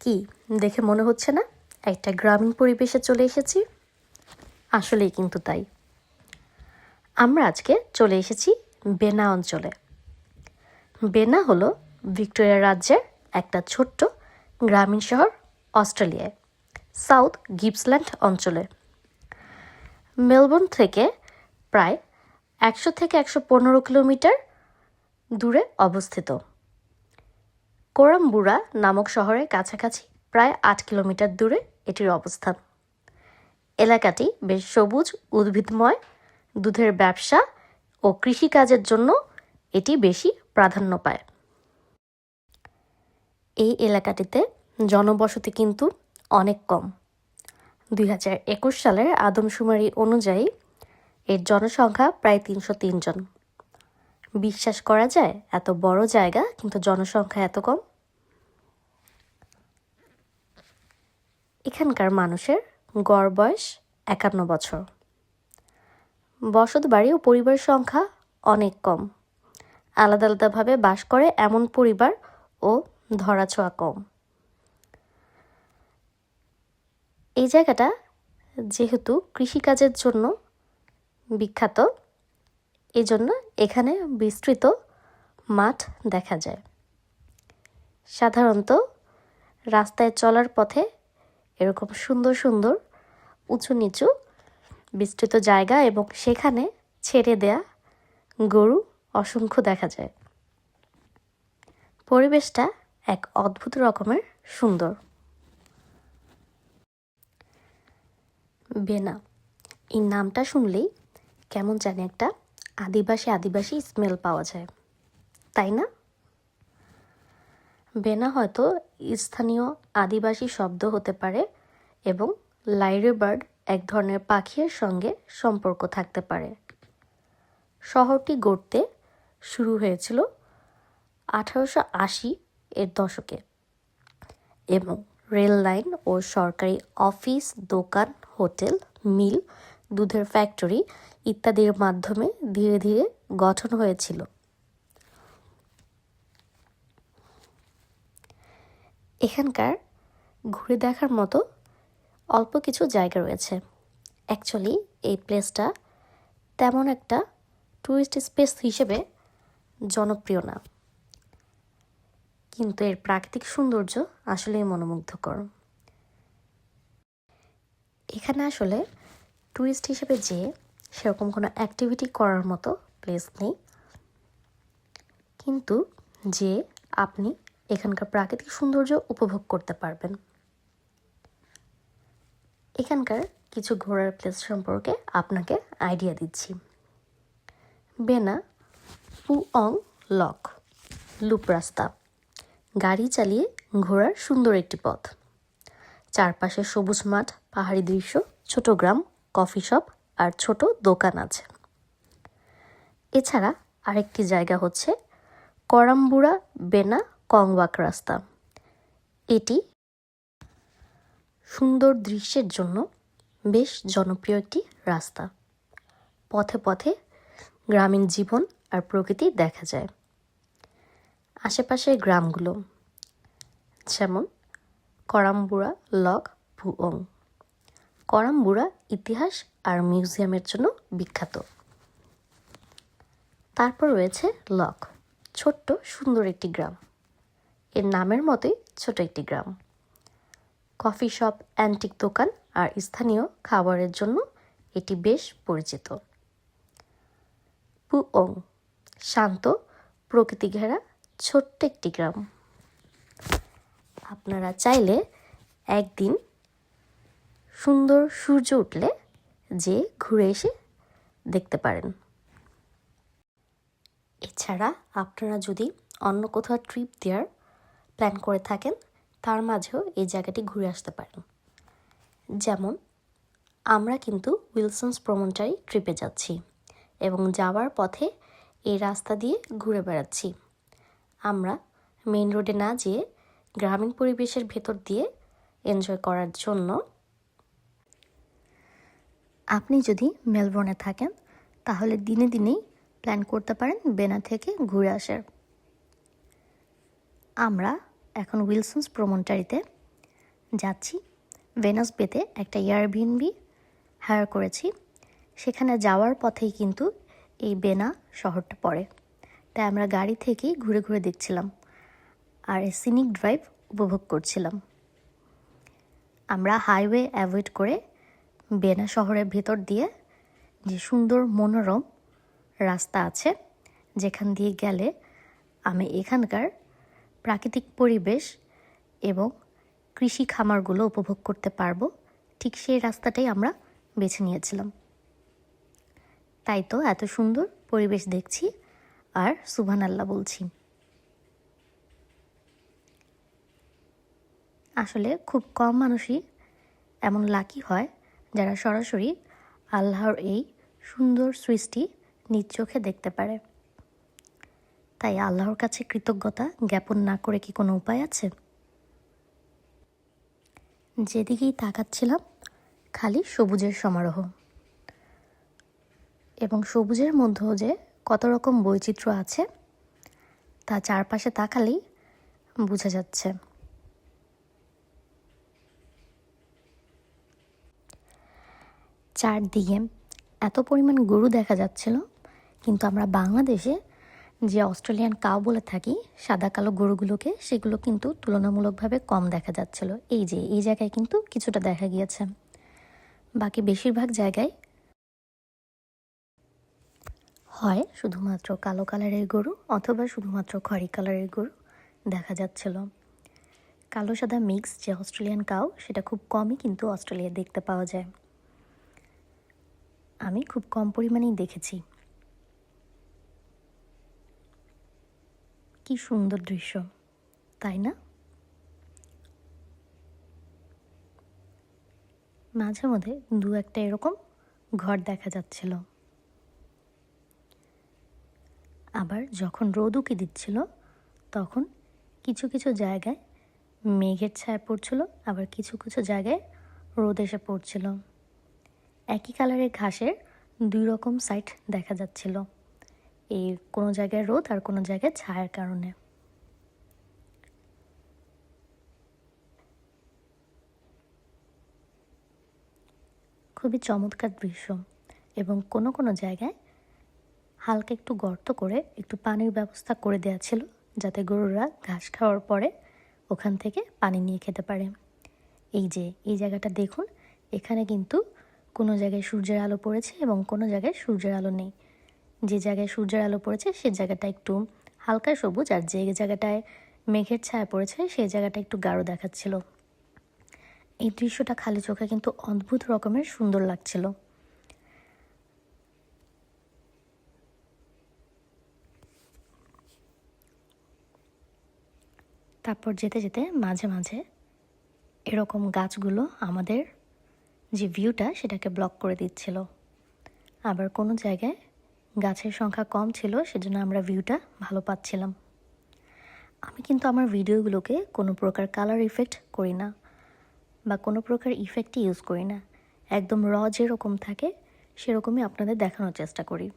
কি? দেখে মনে হচ্ছে না? একটা গ্রামীণ পরিবেশে চলে এসেছি। আসলেই কিন্তু তাই। আমরা আজকে চলে এসেছি বেনা অঞ্চলে। বেনা হলো ভিক্টোরিয়া রাজ্যের একটা ছোট্ট গ্রামীণ শহর অস্ট্রেলিয়ায়, সাউথ গিপসল্যান্ড অঞ্চলে। মেলবোর্ন থেকে প্রায় একশো থেকে একশো পনেরো কিলোমিটার দূরে অবস্থিত। কোরাম্বুরা নামক শহরের কাছাকাছি, প্রায় আট কিলোমিটার দূরে এটির অবস্থান। এলাকাটি বেশ সবুজ, উদ্ভিদময়, দুধের ব্যবসা ও কৃষিকাজের জন্য এটি বেশি প্রাধান্য পায়। এই এলাকাটিতে জনবসতি কিন্তু অনেক কম। দুই হাজার একুশ সালের আদমশুমারি অনুযায়ী এর জনসংখ্যা প্রায় তিনশো জন। বিশ্বাস করা যায়? এত বড় জায়গা, কিন্তু জনসংখ্যা এত কম? এখানকার মানুষের গড় বয়স একান্ন বছর। বসত বাড়ি ও পরিবার সংখ্যা অনেক কম। আলাদা আলাদাভাবে বাস করে এমন পরিবার ও ধরাছোঁয়া কম। এই জায়গাটা যেহেতু কৃষিকাজের জন্য বিখ্যাত এজন্য এখানে বিস্তৃত মাঠ দেখা যায়। সাধারণত রাস্তায় চলার পথে এরকম সুন্দর সুন্দর উঁচু নিচু বিস্তৃত জায়গা এবং সেখানে ছেড়ে দেয়া গরু অসংখ্য দেখা যায়। পরিবেশটা এক অদ্ভুত রকমের সুন্দর। বেনা, এই নামটা শুনলেই কেমন জানি একটা আদিবাসী আদিবাসী স্মেল পাওয়া যায়। তাই না? বেনা হয়তো স্থানীয় আদিবাসী শব্দ হতে পারে এবং লাইরে বার্ড এক ধরনের পাখির সঙ্গে সম্পর্ক থাকতে পারে। শহরটি গড়তে শুরু হয়েছিল আঠারোশো আশি এর দশকে এবং রেল লাইন ও সরকারি অফিস, দোকান, হোটেল, মিল দুধের ফ্যাক্টরি ইত্যাদির মাধ্যমে ধীরে ধীরে গঠন হয়েছিল। এখানকার ঘুরে দেখার মতো অল্প কিছু জায়গা রয়েছে। অ্যাকচুয়ালি এই প্লেসটা তেমন একটা ট্যুরিস্ট স্পেস হিসেবে জনপ্রিয় না। কিন্তু এর প্রাকৃতিক সৌন্দর্য আসলেই মনোমুগ্ধকর। এখানে আসলে ট্যুরিস্ট হিসেবে যেয়ে সেরকম কোনো অ্যাক্টিভিটি করার মতো প্লেস নেই। কিন্তু যে আপনি এখানকার প্রাকৃতিক সৌন্দর্য উপভোগ করতে পারবেন। এখানকার কিছু ঘোরার প্লেস সম্পর্কে আপনাকে আইডিয়া দিচ্ছি। বেনা পুঅং লক, লুপ রাস্তা। গাড়ি চালিয়ে ঘোরার সুন্দর একটি পথ। চারপাশে সবুজ মাঠ, পাহাড়ি দৃশ্য, ছোট গ্রাম কফি শপ আর ছোট দোকান আছে। এছাড়া আরেকটি জায়গা হচ্ছে করাম্বুড়া বেনা কংওয়াক রাস্তা এটি সুন্দর দৃশ্যের জন্য বেশ জনপ্রিয় একটি রাস্তা। পথে পথে গ্রামীণ জীবন আর প্রকৃতি দেখা যায়। আশেপাশের গ্রামগুলো যেমন করাম্বুড়া লক ভুয়ং। করাম্বুড়া ইতিহাস আর মিউজিয়ামের জন্য বিখ্যাত। তারপর রয়েছে লক, ছোট্ট সুন্দর একটি গ্রাম। এর নামের মতোই ছোট একটি গ্রাম। কফি শপ, অ্যান্টিক দোকান আর স্থানীয় খাবারের জন্য এটি বেশ পরিচিত। পুওং, শান্ত, প্রকৃতি ঘেরা ছোট্ট একটি গ্রাম। আপনারা চাইলে একদিন সুন্দর সূর্য উঠলে যে ঘুরে এসে দেখতে পারেন। এছাড়া আপনারা যদি অন্য কোথাও ট্রিপ দেওয়ার প্ল্যান করে থাকেন, তার মাঝেও এই জায়গাটি ঘুরে আসতে পারেন। যেমন, আমরা কিন্তু উইলসন্স প্রমন্টারি ট্রিপে যাচ্ছি এবং যাওয়ার পথে এই রাস্তা দিয়ে ঘুরে বেড়াচ্ছি। আমরা মেইন রোডে না যেয়ে গ্রামীণ পরিবেশের ভেতর দিয়ে এনজয় করার জন্য আপনি যদি মেলবোর্নে থাকেন, তাহলে দিনে দিনেই প্ল্যান করতে পারেন বেনা থেকে ঘুরে আসার। আমরা এখন উইলসন্স প্রমন্টারিতে যাচ্ছি। ভেনাস বেতে একটা এয়ারবিএনবি হায়ার করেছি। সেখানে যাওয়ার পথেই কিন্তু এই বেনা শহরটা পড়ে। তাই আমরা গাড়ি থেকেই ঘুরে ঘুরে দেখছিলাম আর সিনিক ড্রাইভ উপভোগ করছিলাম। আমরা হাইওয়ে অ্যাভয়েড করে বেনা শহরের ভেতর দিয়ে যে সুন্দর মনোরম রাস্তা আছে, যেখান দিয়ে গেলে আমি এখানকার প্রাকৃতিক পরিবেশ এবং কৃষি খামারগুলো উপভোগ করতে পারব। ঠিক সেই রাস্তাটাই আমরা বেছে নিয়েছিলাম। তাই তো এত সুন্দর পরিবেশ দেখছি আর সুভান আল্লাহ বলছি। আসলে খুব কম মানুষই এমন লাকি হয় যারা সরাসরি আল্লাহর এই সুন্দর সৃষ্টি নিজ চোখে দেখতে পারে। তাই আল্লাহর কাছে কৃতজ্ঞতা জ্ঞাপন না করে কি কোনো উপায় আছে? যেদিকেই তাকাচ্ছিলাম, খালি সবুজের সমারোহ। এবং সবুজের মধ্যেও যে কত রকম বৈচিত্র্য আছে, তা চারপাশে তাকালেই বোঝা যাচ্ছে। চারদিকে এত পরিমাণ গরু দেখা যাচ্ছিল, কিন্তু আমরা বাংলাদেশে যে অস্ট্রেলিয়ান কাউ বলে থাকি, সাদা কালো গরুগুলোকে, সেগুলো কিন্তু তুলনামূলকভাবে কম দেখা যাচ্ছিল। এই যে, এই জায়গায় কিন্তু কিছুটা দেখা গিয়েছে। বাকি বেশিরভাগ জায়গায় হয় শুধুমাত্র কালো কালারের গরু অথবা শুধুমাত্র খড়ি কালারের গরু দেখা যাচ্ছিল। কালো সাদা মিক্স যে অস্ট্রেলিয়ান কাউ, সেটা খুব কমই কিন্তু অস্ট্রেলিয়া দেখতে পাওয়া যায়। আমি খুব কম পরিমাণেই দেখেছি। কি সুন্দর দৃশ্য, তাই না? মাঝে মধ্যে দু একটা এরকম ঘর দেখা যাচ্ছিল। আবার যখন রোদ উকি দিচ্ছিল, তখন কিছু কিছু জায়গায় মেঘের ছায়া পড়ছিল, আবার কিছু কিছু জায়গায় রোদ এসে পড়ছিল। একই কালারের ঘাসের দুই রকম সাইড দেখা যাচ্ছিল। এই কোনো জায়গায় রোদ আর কোনো জায়গায় ছায়ার কারণে। খুবই চমৎকার দৃশ্য এবং কোনো কোনো জায়গায় হালকা একটু গর্ত করে একটু পানির ব্যবস্থা করে দেওয়া ছিল যাতে গরুরা ঘাস খাওয়ার পরে ওখান থেকে পানি নিয়ে খেতে পারে। এই যে, এই জায়গাটা দেখুন, এখানে কিন্তু কোনো জায়গায় সূর্যের আলো পড়েছে এবং কোনো জায়গায় সূর্যের আলো নেই। যে জায়গায় সূর্যের আলো পড়েছে, সে জায়গাটা একটু হালকা সবুজ আর যে জায়গাটায় মেঘের ছায়া পড়েছে সেই জায়গাটা একটু গাঢ় দেখাচ্ছিল। এই দৃশ্যটা খালি চোখে কিন্তু অদ্ভুত রকমের সুন্দর লাগছিল। তারপর যেতে যেতে মাঝে মাঝে এরকম গাছগুলো আমাদের যে ভিউটা সেটাকে ব্লক করে দিচ্ছিল। আবার কোনো জায়গায় গাছের সংখ্যা কম ছিল, সেজন্য আমরা ভিউটা ভালো পাচ্ছিলাম। আমি কিন্তু আমার ভিডিওগুলোকে কোনো প্রকার কালার ইফেক্ট করি না বা কোনো প্রকার ইফেক্টই ইউজ করি না। একদম র যেরকম থাকে, সেরকমই আপনাদের দেখানোর চেষ্টা করি।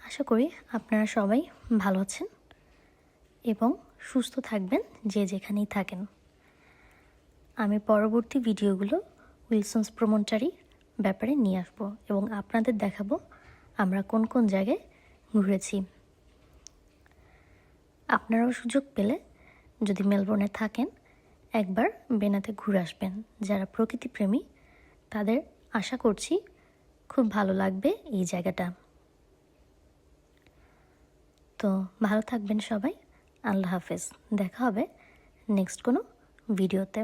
আশা করি আপনারা সবাই ভালো আছেন এবং সুস্থ থাকবেন যে যেখানেই থাকেন। আমি পরবর্তী ভিডিওগুলো উইলসন্স প্রমোটারি ব্যাপারে নিয়ে আসব এবং আপনাদের দেখাবো আমরা কোন কোন জায়গায় ঘুরেছি। আপনারাও সুযোগ পেলে যদি মেলবোর্নে থাকেন, একবার বেনাতে ঘুরে আসবেন। যারা প্রকৃতিপ্রেমী তাদের আশা করছি খুব ভালো লাগবে এই জায়গাটা। তো ভালো থাকবেন সবাই। আল্লাহ হাফেজ। দেখা হবে নেক্সট কোনো ভিডিওতে।